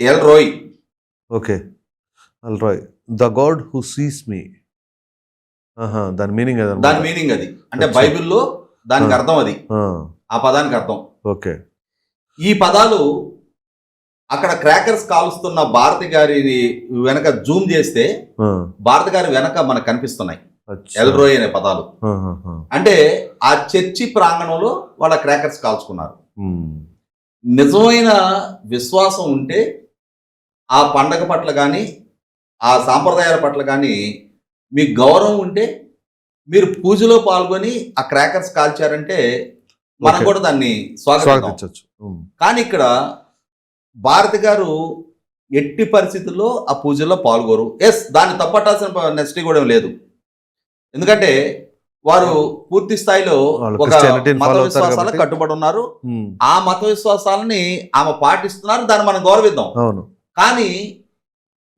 El Roi. Okay. Al Roi. The God who sees me. దాని meaning దాని ఏదన్నమాట meaning అది. అంటే. బైబిల్లో దానికి. అర్థం అది. ఆ. పదానికి అర్థం. ఓకే. ఈ పదాలు అక్కడ క్రాకర్స్ కాలుస్తున్న భారతి గారిని వెనక జూమ్ చేస్తే భారతి గారి వెనక మనకు కనిపిస్తున్నాయి. ఎల్రోయ్ అనే పదాలు. అంటే ఆ చర్చి ప్రాంగణంలో వాళ్ళ క్రాకర్స్ కాల్చుకున్నారు. నిజమైన విశ్వాసం ఉంటే ఆ పండగ పట్ల కానీ ఆ సాంప్రదాయాల పట్ల కానీ మీకు గౌరవం ఉంటే మీరు పూజలో పాల్గొని ఆ క్రాకర్స్ కాల్చారంటే మనం. కూడా దాన్ని స్వాగతించవచ్చు. కానీ ఇక్కడ భారతి గారు ఎట్టి పరిస్థితుల్లో ఆ పూజల్లో పాల్గొరు. ఎస్ దాన్ని తప్పట్టాల్సిన నెక్స్ట్ కూడా లేదు. ఎందుకంటే వారు పూర్తి స్థాయిలో ఒక మత విశ్వాసాలకు. కట్టుబడి ఉన్నారు ఆ మత విశ్వాసాలని ఆమె పాటిస్తున్నారు దాన్ని మనం గౌరవిద్దాం. కానీ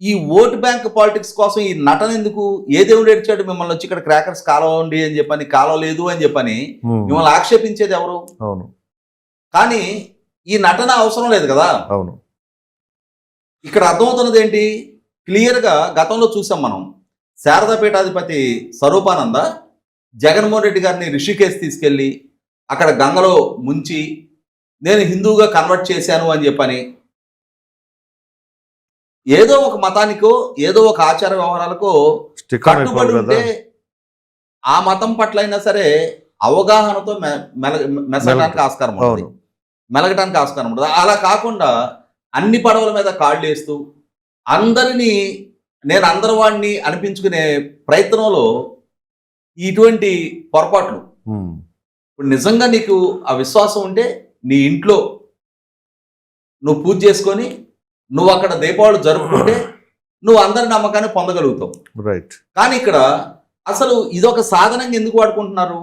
ఈ ఓట్ బ్యాంక్ పాలిటిక్స్ కోసం ఈ నటన ఎందుకు ఏ దేవుడు ఏడ్చాడు మిమ్మల్ని వచ్చి ఇక్కడ క్రాకర్స్ కాలవండి అని చెప్పని కాలవలేదు అని చెప్పని ఉమ్, మిమ్మల్ని ఆక్షేపించేది ఎవరు? అవును. కానీ ఈ నటన అవసరం లేదు కదా? అవును. ఇక్కడ అర్థమవుతున్నది ఏంటి? క్లియర్గా గతంలో చూసాం మనం. శారదా పీఠాధిపతి స్వరూపానంద జగన్మోహన్ రెడ్డి గారిని రిషికేశ్ తీసుకెళ్ళి అక్కడ గంగలో ముంచి నేను హిందువుగా కన్వర్ట్ చేశాను అని చెప్పని ఏదో ఒక మతానికో ఏదో ఒక ఆచార వ్యవహారాలకో కట్టుబడి ఉంటే ఆ మతం పట్ల అయినా సరే అవగాహనతో మెసగడానికి ఆస్కారం ఉంటుంది. మెలగటానికి ఆస్కారం ఉంటుంది. అలా కాకుండా అన్ని పడవల మీద కాళ్ళు వేస్తూ అందరినీ నేను అందరి వాడిని అనిపించుకునే ప్రయత్నంలో ఇటువంటి పొరపాట్లు. ఇప్పుడు నిజంగా నీకు ఆ విశ్వాసం ఉంటే నీ ఇంట్లో నువ్వు పూజ చేసుకొని నువ్వు అక్కడ దీపావళి జరుపుకుంటే నువ్వు అందరి నమ్మకాన్ని పొందగలుగుతావు. రైట్. కానీ ఇక్కడ అసలు ఇదొక సాధనంగా ఎందుకు వాడుకుంటున్నారు.